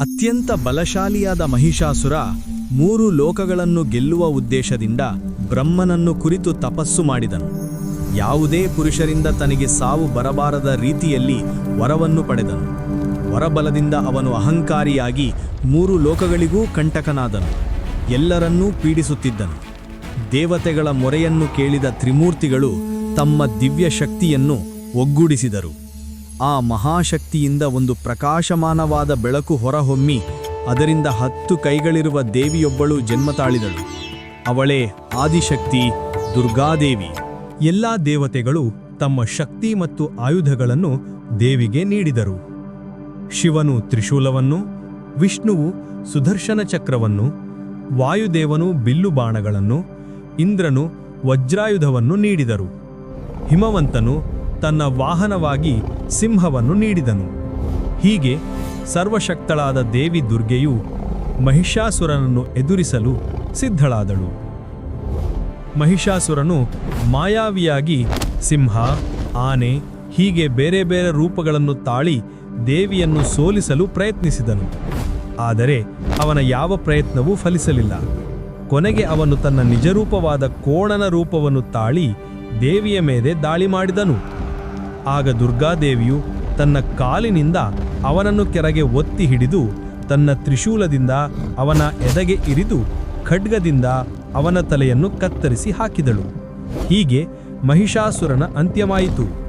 ಅತ್ಯಂತ ಬಲಶಾಲಿಯಾದ ಮಹಿಷಾಸುರ ಮೂರು ಲೋಕಗಳನ್ನು ಗೆಲ್ಲುವ ಉದ್ದೇಶದಿಂದ ಬ್ರಹ್ಮನನ್ನು ಕುರಿತು ತಪಸ್ಸು ಮಾಡಿದನು. ಯಾವುದೇ ಪುರುಷರಿಂದ ತನಗೆ ಸಾವು ಬರಬಾರದ ರೀತಿಯಲ್ಲಿ ವರವನ್ನು ಪಡೆದನು. ವರಬಲದಿಂದ ಅವನು ಅಹಂಕಾರಿಯಾಗಿ ಮೂರು ಲೋಕಗಳಿಗೂ ಕಂಟಕನಾದನು. ಎಲ್ಲರನ್ನೂ ಪೀಡಿಸುತ್ತಿದ್ದನು. ದೇವತೆಗಳ ಮೊರೆಯನ್ನು ಕೇಳಿದ ತ್ರಿಮೂರ್ತಿಗಳು ತಮ್ಮ ದಿವ್ಯ ಶಕ್ತಿಯನ್ನು ಒಗ್ಗೂಡಿಸಿದರು. ಆ ಮಹಾಶಕ್ತಿಯಿಂದ ಒಂದು ಪ್ರಕಾಶಮಾನವಾದ ಬೆಳಕು ಹೊರಹೊಮ್ಮಿ ಅದರಿಂದ ಹತ್ತು ಕೈಗಳಿರುವ ದೇವಿಯೊಬ್ಬಳು ಜನ್ಮ ತಾಳಿದಳು ಅವಳೇ ಆದಿಶಕ್ತಿ, ದುರ್ಗಾದೇವಿ. ಎಲ್ಲ ದೇವತೆಗಳು ತಮ್ಮ ಶಕ್ತಿ ಮತ್ತು ಆಯುಧಗಳನ್ನು ದೇವಿಗೆ ನೀಡಿದರು. ಶಿವನು ತ್ರಿಶೂಲವನ್ನು, ವಿಷ್ಣುವು ಸುದರ್ಶನ ಚಕ್ರವನ್ನು, ವಾಯುದೇವನು ಬಿಲ್ಲು ಬಾಣಗಳನ್ನು, ಇಂದ್ರನು ವಜ್ರಾಯುಧವನ್ನು ನೀಡಿದರು. ಹಿಮವಂತನು ತನ್ನ ವಾಹನವಾಗಿ ಸಿಂಹವನ್ನು ನೀಡಿದನು. ಹೀಗೆ ಸರ್ವಶಕ್ತಳಾದ ದೇವಿ ದುರ್ಗೆಯು ಮಹಿಷಾಸುರನನ್ನು ಎದುರಿಸಲು ಸಿದ್ಧಳಾದಳು. ಮಹಿಷಾಸುರನು ಮಾಯಾವಿಯಾಗಿ ಸಿಂಹ, ಆನೆ, ಹೀಗೆ ಬೇರೆ ಬೇರೆ ರೂಪಗಳನ್ನು ತಾಳಿ ದೇವಿಯನ್ನು ಸೋಲಿಸಲು ಪ್ರಯತ್ನಿಸಿದನು. ಆದರೆ ಅವನ ಯಾವ ಪ್ರಯತ್ನವೂ ಫಲಿಸಲಿಲ್ಲ. ಕೊನೆಗೆ ಅವನು ತನ್ನ ನಿಜರೂಪವಾದ ಕೋಣನ ರೂಪವನ್ನು ತಾಳಿ ದೇವಿಯ ಮೇಲೆ ದಾಳಿ ಮಾಡಿದನು. ಆಗ ದುರ್ಗಾದೇವಿಯು ತನ್ನ ಕಾಲಿನಿಂದ ಅವನನ್ನು ಕೆರಗೆ ಒತ್ತಿ ಹಿಡಿದು ತನ್ನ ತ್ರಿಶೂಲದಿಂದ ಅವನ ಎದೆಗೆ ಇರಿದು ಖಡ್ಗದಿಂದ ಅವನ ತಲೆಯನ್ನು ಕತ್ತರಿಸಿ ಹಾಕಿದಳು. ಹೀಗೆ ಮಹಿಷಾಸುರನ ಅಂತ್ಯವಾಯಿತು.